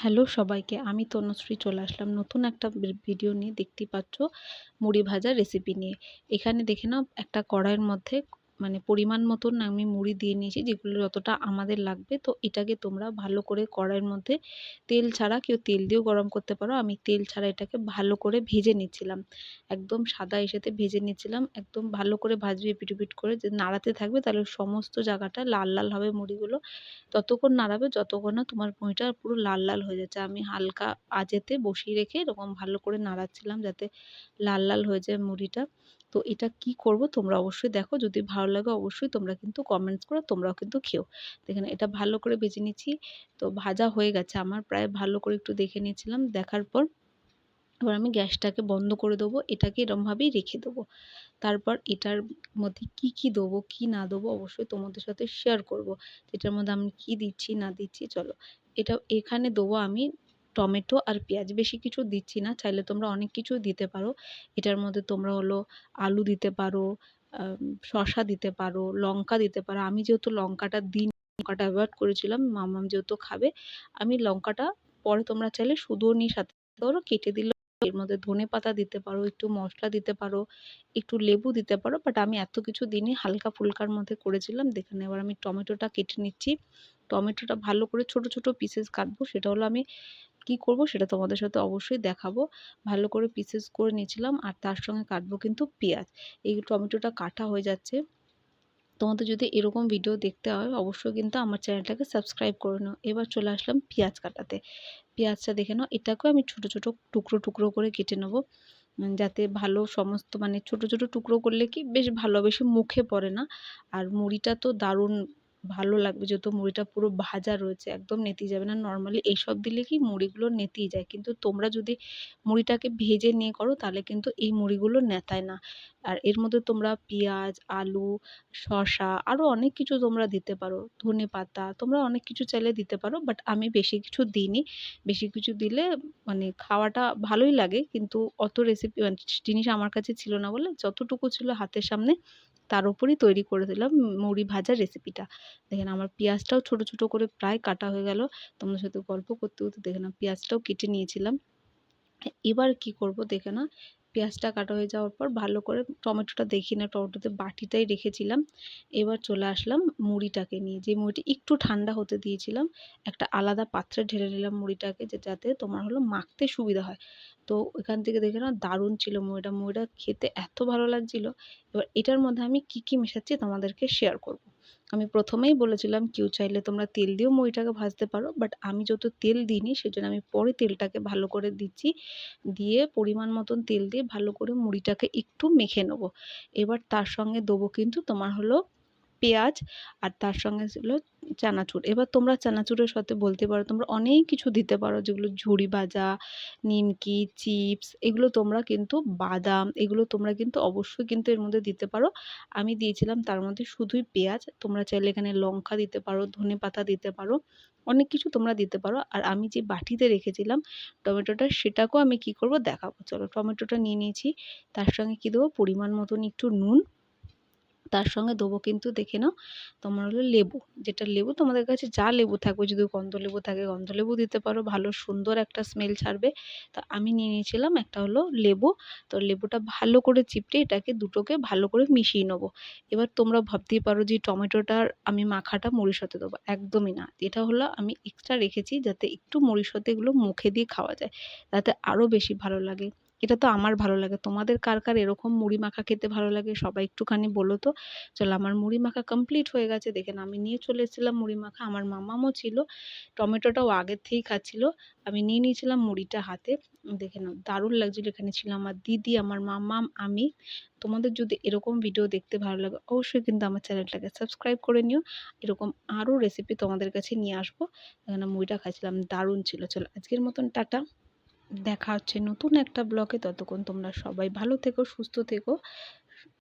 Hello সবাইকে, আমি তনুশ্রী চলে আসলাম নতুন একটা ভিডিও নিয়ে। দেখতে পাচ্ছ মুড়ি ভাজার রেসিপি নিয়ে। এখানে দেখে নাও, একটা কড়াইয়ের মধ্যে মানে পরিমাণ মতন আমি মুড়ি দিয়ে নিয়েছি, যেগুলো যতটা আমাদের লাগবে। তো এটাকে তোমরা ভালো করে কড়াইয়ের মধ্যে তেল ছাড়া, কেউ তেল দিয়েও গরম করতে পারো। আমি তেল ছাড়া এটাকে ভালো করে ভেজে নিচ্ছিলাম। একদম সাদা এসেতে ভেজে নিচ্ছিলাম। একদম ভালো করে ভাজবে পিটুপিট করে। যে নাড়াতে থাকবে তাহলে সমস্ত জায়গাটা লাল লাল হবে মুড়িগুলো। ততক্ষণ নাড়াবে, যতক্ষণ না তোমার মুড়িটা পুরো লাল লাল হয়ে যাচ্ছে। আমি হালকা আজেতে বসিয়ে রেখে এরকম ভালো করে নাড়াচ্ছিলাম যাতে লাল লাল হয়ে যায় মুড়িটা। তো এটা কি করব তোমরা অবশ্যই দেখো, যদি ভালো লাগে অবশ্যই তোমরা কিন্তু কমেন্টস করো, তোমরাও কিন্তু খেও। দেখেন এটা ভালো করে ভেজে নিচ্ছি, তো ভাজা হয়ে গেছে। আমার প্রায় ভালো করে একটু দেখে নিয়েছিলাম, দেখার পর এবার আমি গ্যাসটাকে বন্ধ করে দেবো, এটাকে এরমভাবেই রেখে দেবো। তারপর এটার মধ্যে কি কি দেবো, কি না দেবো অবশ্যই তোমাদের সাথে শেয়ার করব। এটার মধ্যে আমি কি দিচ্ছি, না দিচ্ছি, চলো। এটা এখানে দেবো আমি টমেটো আর পেঁয়াজ বেশি কিছু দিচ্ছি না, চাইলে তোমরা অনেক কিছু দিতে পারো। এটার মধ্যে তোমরা হলো আলু দিতে পারো শসা দিতে পারো, লঙ্কা দিতে পারো। আমি যেহেতু লঙ্কাটা দিন, লঙ্কাটা অ্যাভয়েড করেছিলাম, মামাম যেহেতু খাবে, আমি লঙ্কাটা পরে তোমরা চাইলে শুধুও নিয়ে সাথে ধরো, কেটে দিলে এর মধ্যে ধনে পাতা দিতে পারো, একটু মশলা দিতে পারো, একটু লেবু দিতে পারো বাট আমি এত কিছু দিনই হালকা ফুলকার মধ্যে করেছিলাম। দেখে এবার আমি টমেটোটা কেটে নিচ্ছি। টমেটোটা ভালো করে ছোট ছোট পিসেস কাটবো, সেটা হলো আমি কি করব সেটা তোমাদের সাথে অবশ্যই দেখাবো। ভালো করে পিসেস করে নিয়েছিলাম আর তার সঙ্গে কাটবো কিন্তু পেঁয়াজ। এই টমেটোটা কাটা হয়ে যাচ্ছে। তোমাদের যদি এরকম ভিডিও দেখতে হয় অবশ্যই কিন্তু আমার চ্যানেলটাকে সাবস্ক্রাইব করে নাও। এবার চলে আসলাম পেঁয়াজ কাটাতে। পেঁয়াজটা দেখে নাও, এটাকেও আমি ছোট ছোট টুকরো টুকরো করে কেটে নেব। যাতে ভালো সমস্ত মানে ছোট ছোট টুকরো করলে কি বেশ ভালো, বেশি মুখে পড়ে না। আর মুড়িটা তো দারুণ ভালো লাগবে। যেহেতু মুড়িটা পুরো ভাজা রয়েছে, একদম নেতিয়ে যাবে না। নর্মালি এইসব দিলে কি মুড়িগুলো নেতিয়ে যায়। কিন্তু তোমরা যদি মুড়িটাকে ভেজে নিয়ে করো, তাহলে কিন্তু এই মুড়িগুলো নেতায় না। আর এর মধ্যে তোমরা পেঁয়াজ, আলু, শসা আরও অনেক কিছু তোমরা দিতে পারো। ধনে পাতা তোমরা অনেক কিছু চাইলে দিতে পারো বাট আমি বেশি কিছু দিইনি। বেশি কিছু দিলে মানে খাওয়াটা ভালোই লাগে, কিন্তু অত রেসিপি মানে জিনিস আমার কাছে ছিল না বলে যতটুকু ছিল হাতের সামনে তার উপরই তৈরি করে দিলাম মুড়ি ভাজার রেসিপিটা দেখেন আমার পেঁয়াজটাও ছোট ছোট করে প্রায় কাটা হয়ে গেল। তোমাদের সাথে গল্প করতে করতে দেখে না পেঁয়াজটাও কেটে নিয়েছিলাম। এবার কি করব দেখে না পেঁয়াজটা কাটা হয়ে যাওয়ার পর ভালো করে টমেটোটা দেখি না, টমেটোতে বাটিটাই রেখেছিলাম। এবার চলে আসলাম মুড়িটাকে নিয়ে। যে মুড়িটা একটু ঠান্ডা হতে দিয়েছিলাম, একটা আলাদা পাত্রে ঢেলে নিলাম মুড়িটাকে, যে যাতে তোমার হলো মাখতে সুবিধা হয়। তো এখান থেকে দেখে না দারুণ ছিল মুড়িটা। মুড়িটা খেতে এত ভালো লাগছিল। এবার এটার মধ্যে আমি কি কি মেশাচ্ছি তোমাদেরকে শেয়ার করব। আমি প্রথমেই বলেছিলাম, কেউ চাইলে তোমরা তেল দিয়েও মুড়িটাকে ভাজতে পারো বাট আমি যত তেল দিইনি, সেজন্য আমি পরে তেলটাকে ভালো করে দিচ্ছি। দিয়ে পরিমাণ মতন তেল দিয়ে ভালো করে মুড়িটাকে একটু মেখে নেব। এবার তার সঙ্গে দেবো কিন্তু তোমার হলো পেঁয়াজ আর তার সঙ্গে ছিল চানাচুর। এবার তোমরা চানাচুরের সাথে বলতে পারো, তোমরা অনেক কিছু দিতে পারো, যেগুলো ঝুড়ি ভাজা, নিমকি, চিপস, এগুলো তোমরা কিন্তু বাদাম, এগুলো তোমরা কিন্তু অবশ্যই কিন্তু এর মধ্যে দিতে পারো। আমি দিয়েছিলাম তার মধ্যে শুধুই পেঁয়াজ, তোমরা চাইলে এখানে লঙ্কা দিতে পারো, ধনে পাতা দিতে পারো, অনেক কিছু তোমরা দিতে পারো। আর আমি যে বাটিতে রেখেছিলাম টমেটোটা, সেটাকেও আমি কি করব দেখাবো। চলো টমেটোটা নিয়ে নিয়েছি, তার সঙ্গে কী দেবো? পরিমাণ মতন একটু নুন তার সঙ্গে দেবো কিন্তু দেখে নাও, তোমার হলো লেবু। যেটা লেবু, তোমাদের কাছে যা লেবু থাকবে, যদি গন্ধ লেবু থাকে, গন্ধ লেবু দিতে পারো। ভালো, সুন্দর একটা স্মেল ছাড়বে। তা আমি নিয়ে নিয়েছিলাম একটা হলো লেবু। তো লেবুটা ভালো করে চিপটে এটাকে দুটোকে ভালো করে মিশিয়ে নেব। এবার তোমরা ভাবতেই পারো যে টমেটোটার আমি মাখাটা সাথে দেবো। একদমই না। এটা হলো আমি এক্সট্রা রেখেছি যাতে একটু সাথে এগুলো মুখে দিয়ে খাওয়া যায়। যাতে আরও বেশি ভালো লাগে। এটা তো আমার ভালো লাগে। তোমাদের কার কার এরকম মুড়ি মাখা খেতে ভালো লাগে? সবাই একটুখানি বলো তো। চলো, আমার মুড়ি মাখা কমপ্লিট হয়ে গেছে। দেখেন, আমি নিয়ে চলে এসেছিলাম মুড়ি মাখা। আমার মামামও ছিল। টমেটোটাও আগের থেকেই খাচ্ছিল। আমি নিয়ে নিয়েছিলাম মুড়িটা হাতে। দেখে নাও দারুণ লাগছিল এখানে ছিল আমার দিদি, আমার মামাম, আমি। তোমাদের যদি এরকম ভিডিও দেখতে ভালো লাগে, অবশ্যই কিন্তু আমার চ্যানেলটাকে সাবস্ক্রাইব করে নিও। এরকম আরও রেসিপি তোমাদের কাছে নিয়ে আসব। এখানে মুড়িটা খাচ্ছিলাম, দারুণ ছিল। চলো, আজকের মতন টাটা। দেখা হচ্ছে নতুন একটা ব্লগে ততক্ষণ তোমরা সবাই ভালো থেকো সুস্থ থেকো।